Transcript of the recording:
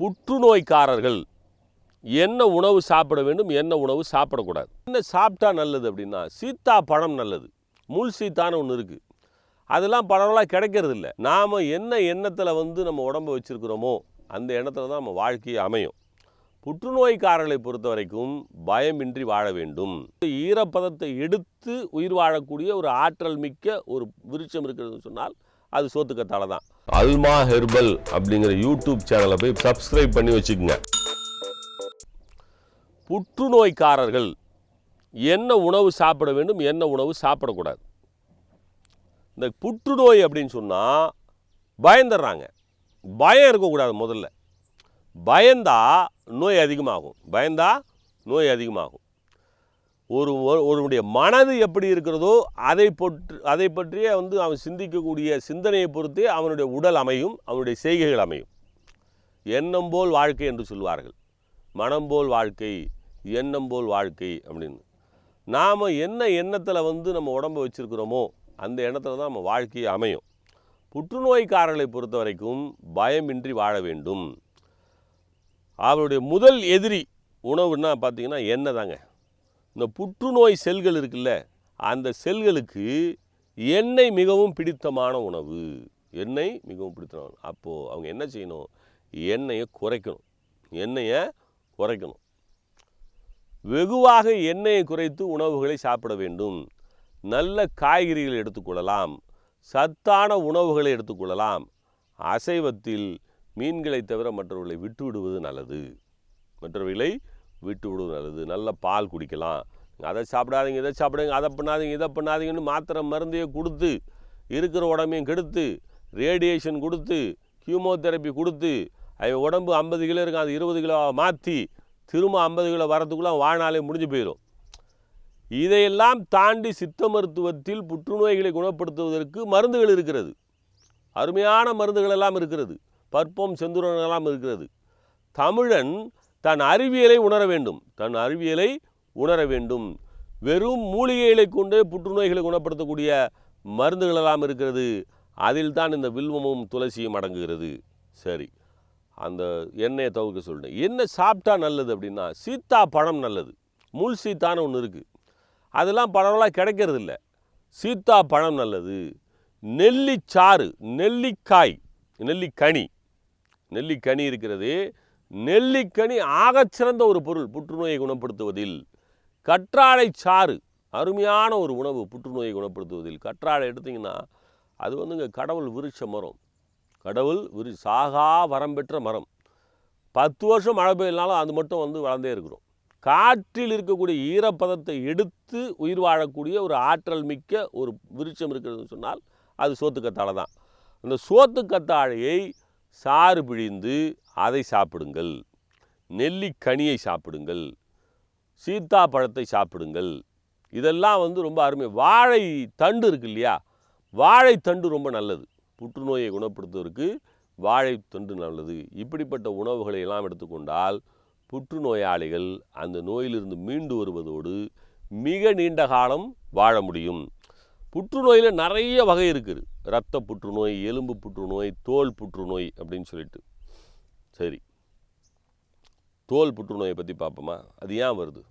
புற்றுநோய்க்காரர்கள் என்ன உணவு சாப்பிட வேண்டும் என்ன உணவு சாப்பிடக்கூடாது. என்ன சாப்பிட்டா நல்லது அப்படின்னா சீத்தா பழம் நல்லது. முள் சீத்தான்னு ஒன்று இருக்குது அதெல்லாம் பழமெல்லாம் கிடைக்கிறது இல்லை நாம் என்ன எண்ணத்தில் வந்து நம்ம உடம்பு வச்சுருக்கிறோமோ அந்த எண்ணத்தில் தான் நம்ம வாழ்க்கையை அமையும். புற்றுநோய்க்காரர்களை பொறுத்த வரைக்கும் பயமின்றி வாழ வேண்டும். ஈரப்பதத்தை எடுத்து உயிர் வாழக்கூடிய ஒரு ஆற்றல் மிக்க ஒரு விருட்சம் இருக்கிறதுன்னு சொன்னால் அது சோத்துக்கத்தால தான். அல்மா ஹெர்பல் அப்படிங்கிற யூடியூப் சேனலை போய் சப்ஸ்கிரைப் பண்ணி வச்சுக்கோங்க. புற்றுநோய்க்காரர்கள் என்ன உணவு சாப்பிட வேண்டும் என்ன உணவு சாப்பிடக்கூடாது? இந்த புற்றுநோய் அப்படின்னு சொன்னால் பயந்துடுறாங்க. பயம் இருக்கக்கூடாது முதல்ல. பயந்தா நோய் அதிகமாகும். பயந்தா நோய் அதிகமாகும். ஒரு ஒருவனுடைய மனது எப்படி இருக்கிறதோ அதை பற்று அதை பற்றியே வந்து அவன் சிந்திக்கக்கூடிய சிந்தனையை பொறுத்தே அவனுடைய உடல் அமையும் அவனுடைய செய்கைகள் அமையும். எண்ணம் போல் வாழ்க்கை என்று சொல்வார்கள். மனம் போல் வாழ்க்கை எண்ணம் போல் வாழ்க்கை அப்படின்னு. நாம் என்ன எண்ணத்தில் வந்து நம்ம உடம்பை வச்சுருக்கிறோமோ அந்த எண்ணத்தில் தான் நம்ம வாழ்க்கையை அமையும். புற்றுநோய்க்காரர்களை பொறுத்த வரைக்கும் பயமின்றி வாழ வேண்டும். அவருடைய முதல் எதிரி உணவுன்னா பார்த்தீங்கன்னா எண்ணெய் தாங்க. இந்த புற்றுநோய் செல்கள் இருக்குல்ல அந்த செல்களுக்கு எண்ணெய் மிகவும் பிடித்தமான உணவு. எண்ணெய் மிகவும் பிடித்தமான அப்போது அவங்க என்ன செய்யணும்? எண்ணெயை குறைக்கணும். எண்ணெயை குறைக்கணும். வெகுவாக எண்ணெயை குறைத்து உணவுகளை சாப்பிட வேண்டும். நல்ல காய்கறிகளை எடுத்துக்கொள்ளலாம் சத்தான உணவுகளை எடுத்துக்கொள்ளலாம் அசைவத்தில் மீன்களை தவிர மற்றவர்களை விட்டு விடுவது நல்லது. மற்றவர்களை விட்டு விடுவது நல்லது நல்ல பால் குடிக்கலாம். அதை சாப்பிடாதீங்க இதை சாப்பிடுங்க அதை பண்ணாதீங்க இதை பண்ணாதீங்கன்னு மாத்திரை மருந்தையே கொடுத்து இருக்கிற உடம்பையும் கெடுத்து ரேடியேஷன் கொடுத்து கீமோதெரப்பி கொடுத்து அவன் உடம்பு ஐம்பது கிலோ இருக்கும் அது இருபது கிலோ மாற்றி திரும்ப ஐம்பது கிலோ வரதுக்குள்ளே வாழ்நாளே முடிஞ்சு போயிடும் இதையெல்லாம் தாண்டி சித்த மருத்துவத்தில் புற்றுநோய்களை குணப்படுத்துவதற்கு மருந்துகள் இருக்கிறது. அருமையான மருந்துகள் எல்லாம் இருக்கிறது. பற்பம் செந்துரனெல்லாம் இருக்கிறது. தமிழன் தன் அறிவியலை உணர வேண்டும். தன் அறிவியலை உணர வேண்டும். வெறும் மூலிகைகளை கொண்டே புற்றுநோய்களை குணப்படுத்தக்கூடிய மருந்துகள் எல்லாம் இருக்கிறது. அதில் தான் இந்த வில்வமும் துளசியும் அடங்குகிறது. சரி. அந்த எண்ணெயை தவிர்க்க சொல்லிட்டேன் என்ன சாப்பிட்டா நல்லது அப்படின்னா சீத்தா பழம் நல்லது. முள் சீத்தான்னு ஒன்று இருக்குது அதெல்லாம் பழமெல்லாம் கிடைக்கிறது இல்லை சீத்தா பழம் நல்லது. நெல்லிச்சாறு நெல்லிக்காய் நெல்லிக்கனி. நெல்லிக்கனி இருக்கிறது. நெல்லிக்கனி ஆகச்சிறந்த ஒரு பொருள் புற்றுநோயை குணப்படுத்துவதில். கற்றாழை சாறு அருமையான ஒரு உணவு புற்றுநோயை குணப்படுத்துவதில். கற்றாழை எடுத்திங்கன்னா அது வந்துங்க கடவுள் விருட்ச மரம். கடவுள் விரு சாகா வரம் பெற்ற மரம். பத்து வருஷம் மழை பெய்யலனாலும் அது மட்டும் வந்து வளர்ந்தே இருக்கிறோம். காற்றில் இருக்கக்கூடிய ஈரப்பதத்தை எடுத்து உயிர் வாழக்கூடிய ஒரு ஆற்றல் மிக்க ஒரு விருட்சம் இருக்கிறதுன்னு சொன்னால் அது சோத்துக்கத்தாழை தான். அந்த சோத்துக்கத்தாழையை சாறு பிழிந்து அதை சாப்பிடுங்கள். நெல்லிக்கனியை சாப்பிடுங்கள். சீத்தா பழத்தை சாப்பிடுங்கள். இதெல்லாம் வந்து ரொம்ப அருமை. வாழை தண்டு இருக்கு இல்லையா? வாழைத்தண்டு ரொம்ப நல்லது. புற்றுநோயை குணப்படுத்துவதற்கு வாழைத்தண்டு நல்லது. இப்படிப்பட்ட உணவுகளை எல்லாம் எடுத்துக்கொண்டால் புற்றுநோயாளிகள் அந்த நோயிலிருந்து மீண்டு வருவதோடு மிக நீண்ட காலம் வாழ முடியும். புற்றுநோயில் நிறைய வகை இருக்குது. ரத்த புற்றுநோய் எலும்பு புற்றுநோய் தோல் புற்றுநோய் அப்படின்னு சொல்லிட்டு. சரி. தோல் புற்றுநோயை பற்றி பார்ப்போமா அது ஏன் வருது?